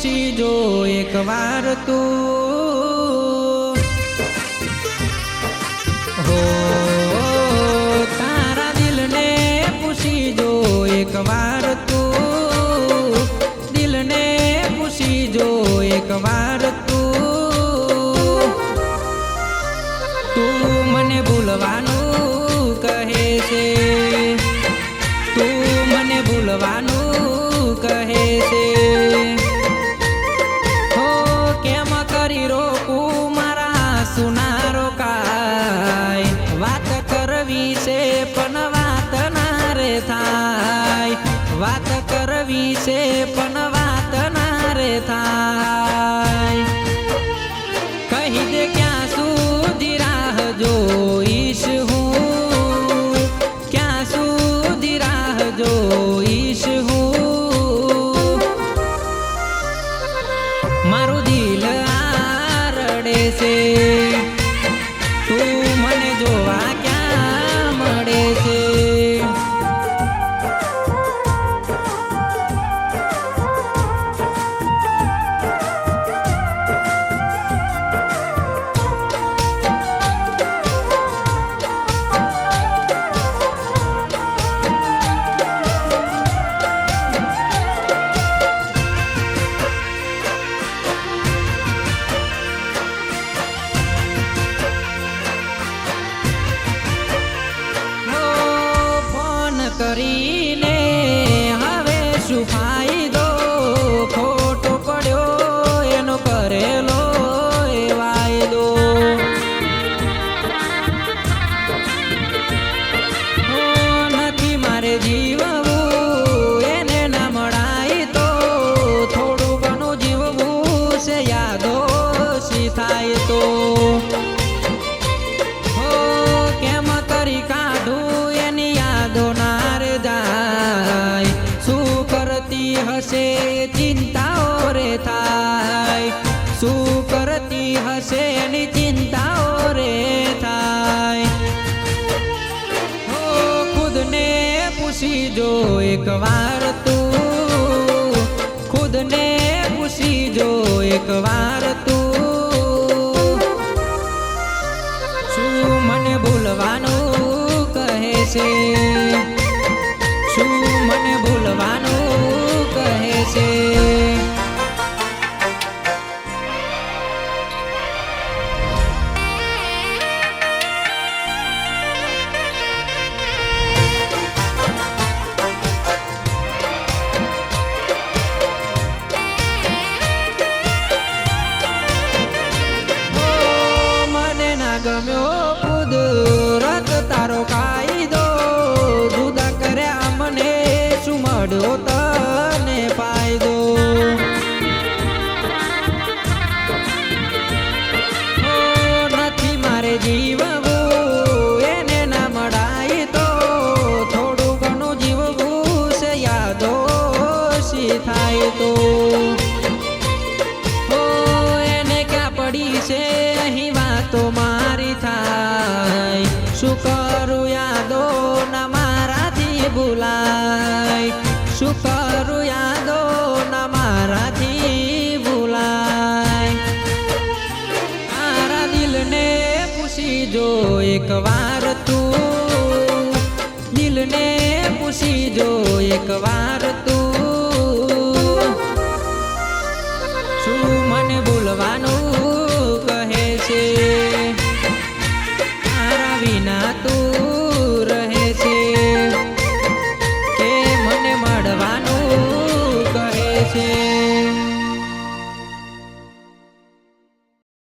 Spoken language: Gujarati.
પૂછી જો એકવાર તું હો, તારા દિલને પૂછી જો એકવાર તું, દિલને પૂછી જો એકવાર તું. તું મને ભૂલવાનું કહે છે. છે, પણ વાત ના રે થાય. કહી દે ક્યાં સુધી રાહ જોઈશ હું? ક્યાં સુધી રાહ જોઈશ હું? મારું દિલ આ રડે છે. storia શું કરતી હશે એની ચિંતાઓ રે થાય. હો, ખુદને પૂછી જો એક વાર તું. ખુદને પૂછી જો એક વાર તું. શું મને ભૂલવાનું કહે છે? વાતો મારી થાય. શું કરું યાદો ના મારાથી ભૂલાય. શું કરું યાદો ના મારાથી ભૂલાય. મારા દિલને પૂછી જો એક વાર તું. દિલને પૂછી જો એક વાર તું. શું મને ભૂલવાનું